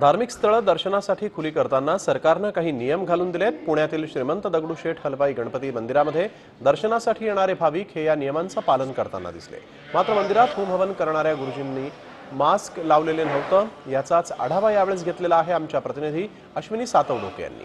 धार्मिक स्थळं दर्शनासाठी खुली करताना सरकारनं काही नियम घालून दिलेत. पुण्यातील श्रीमंत दगडूशेठ हलवाई गणपती मंदिरामध्ये दर्शनासाठी येणारे भाविक हे या नियमांचं पालन करताना दिसले. मात्र मंदिरात होम हवन करणाऱ्या गुरुजींनी मास्क लावलेले नव्हतं. याचाच आढावा यावेळेस घेतलेला आहे आमच्या प्रतिनिधी अश्विनी सातवडोके यांनी.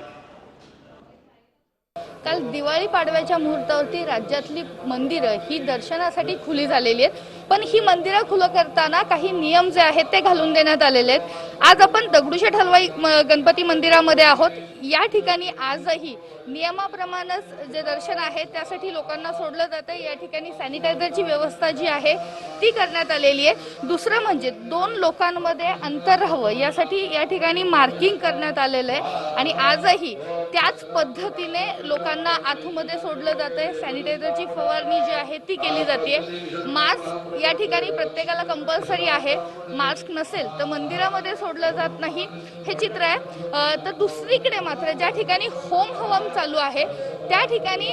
काल दिवाळी पाडव्याच्या मुहूर्तावरती राज्यातली मंदिरं ही दर्शनासाठी खुली झालेली आहेत. पण ही मंदिरं खुलं करताना काही नियम जे आहेत ते घालून देण्यात आलेले आहेत. आज आपण दगडूशेठ हलवाई म- गणपती मंदिरामध्ये आहोत. या ठिकाणी आजही नियमाप्रमाणेच जे दर्शन आहे त्यासाठी लोकांना सोडलं जातं या ठिकाणी सॅनिटायझरची व्यवस्था जी आहे ती करण्यात आलेली आहे. दुसरं म्हणजे दोन लोकांमध्ये अंतर राहावं यासाठी या ठिकाणी मार्किंग करण्यात आलेलं आहे. आणि आजही त्याच पद्धतीने लोकांना आतमध्ये सोडलं जातंय. सॅनिटायझरची फवारणी जी आहे ती केली जाते मास्क या ठिकाणी प्रत्येकाला कंपल्सरी आहे. मास्क नसेल तर मंदिरामध्ये सोडलं जात नाही. हे चित्र आहे. तर दुसरीकडे मात्र ज्या ठिकाणी होम हवम चालू आहे त्या ठिकाणी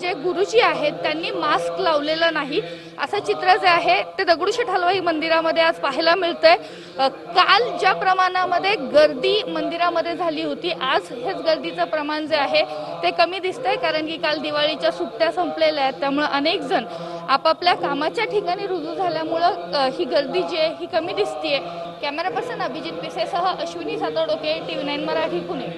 जे गुरुजी आहेत त्यांनी मास्क लावलेलं नाही. असं चित्र जे आहे ते दगडूशेठ हलवाई मंदिरामध्ये आज पाहायला मिळतंय. काल ज्या प्रमाणामध्ये गर्दी मंदिरामध्ये झाली होती आज हेच गर्दीचं प्रमाण जे आहे ते कमी दिसतंय कारण की काल दिवाळीच्या सुट्ट्या संपलेल्या आहेत. त्यामुळे अनेक जण आपापल्या कामाच्या ठिकाणी रुजू झाल्यामुळं ही गर्दी जी आहे ही कमी दिसतीये. कॅमेरा पर्सन अभिजित पिसेसह अश्विनी सातोडोके टीव्ही नाईन मराठी पुणे.